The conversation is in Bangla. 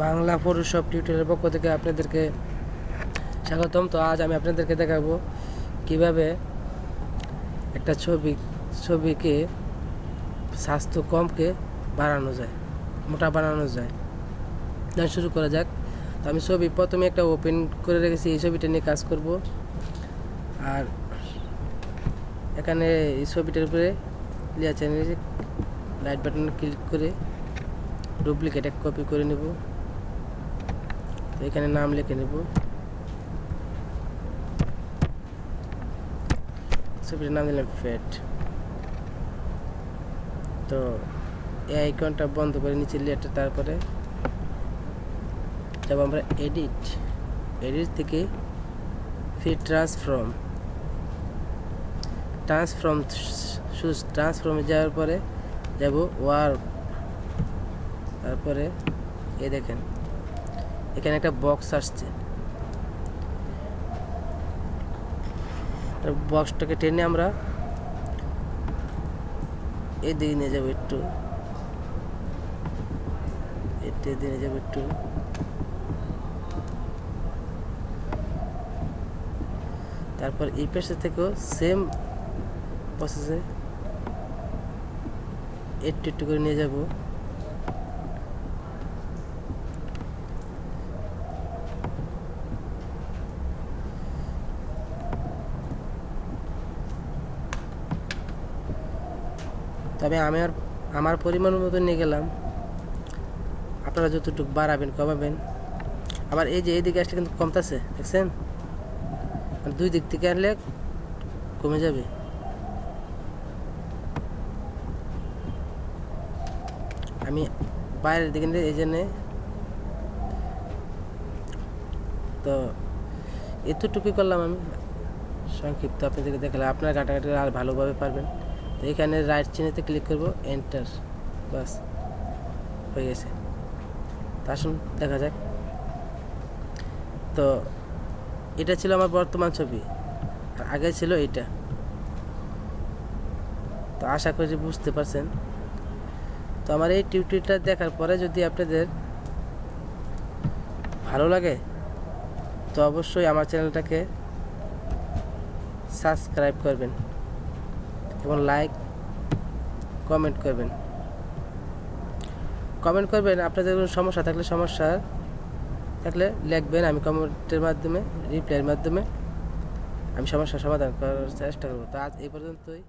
বাংলা ফটোশপ টিউটোরিয়ালের পক্ষ থেকে আপনাদেরকে স্বাগতম। তো আজ আমি আপনাদেরকে দেখাবো কীভাবে একটা ছবি, ছবিকে স্বাস্থ্য কমকে বাড়ানো যায়, মোটা বানানো যায়। তাহলে শুরু করা যাক। তো আমি ছবি প্রথমে একটা ওপেন করে রেখেছি, এই ছবিটা নিয়ে কাজ করব। আর এখানে এই ছবিটার উপরে ক্লিয়ার চ্যানেলে লাইট বাটনে ক্লিক করে ডুপ্লিকেট এক কপি করে নেব। এখানে নাম লিখে নেব। ছবিটার নাম দিলাম ফ্যাট। তো এই আইকনটা বন্ধ করে নিচে লেটার তারপরে যাব আমরা এডিট। এডিট থেকে ফির ট্রান্সফর্ম। ট্রান্সফর্ম শুধু ট্রান্সফর্মে যাওয়ার পরে যাব ওয়ার্ক তারপরে এ দেখেন। এখানে একটা বক্স আসছে। বক্সটাকে টেনে আমরা এদিকে নিয়ে যাব একটু। এদিকে নিয়ে যাব একটু। তারপর এই পাশে থেকেও সেম প্রসেসে একটু একটু করে নিয়ে যাব। তবে আমি আর আমার পরিমাণ মতো নিয়ে গেলাম। আপনারা যতটুকু বাড়াবেন, কমাবেন। আবার এই যে এই দিকে আসলে কিন্তু কমতেছে, দেখছেন? দুই দিক থেকে আনলে কমে যাবে। আমি বাইরের দিকে নিয়ে এই জন্যে তো এতটুকুই করলাম আমি। সংক্ষিপ্ত আপনাদেরকে দেখালাম। আপনার কাটাকাটি আর ভালোভাবে পারবেন। এখানে রাইট চিহ্নেতে ক্লিক করব এন্টার বাস, হয়ে গেছে। তা আসুন, দেখা যাক। তো, এটা ছিল আমার বর্তমান ছবি, আর আগে ছিল এইটা তো আশা করি বুঝতে পারছেন। তো আমার এই টিউটোরিয়ালটা দেখার পরে যদি আপনাদের ভালো লাগে, তো অবশ্যই আমার চ্যানেলটাকে সাবস্ক্রাইব করবেন। এবং লাইক কমেন্ট করবেন। কমেন্ট করবেন আপনাদের কোনো সমস্যা থাকলে সমস্যা থাকলে লিখবেন, আমি কমেন্টের মাধ্যমে রিপ্লাইয়ের মাধ্যমে, আমি সমস্যার সমাধান করার চেষ্টা করব। তো আজ এই পর্যন্তই।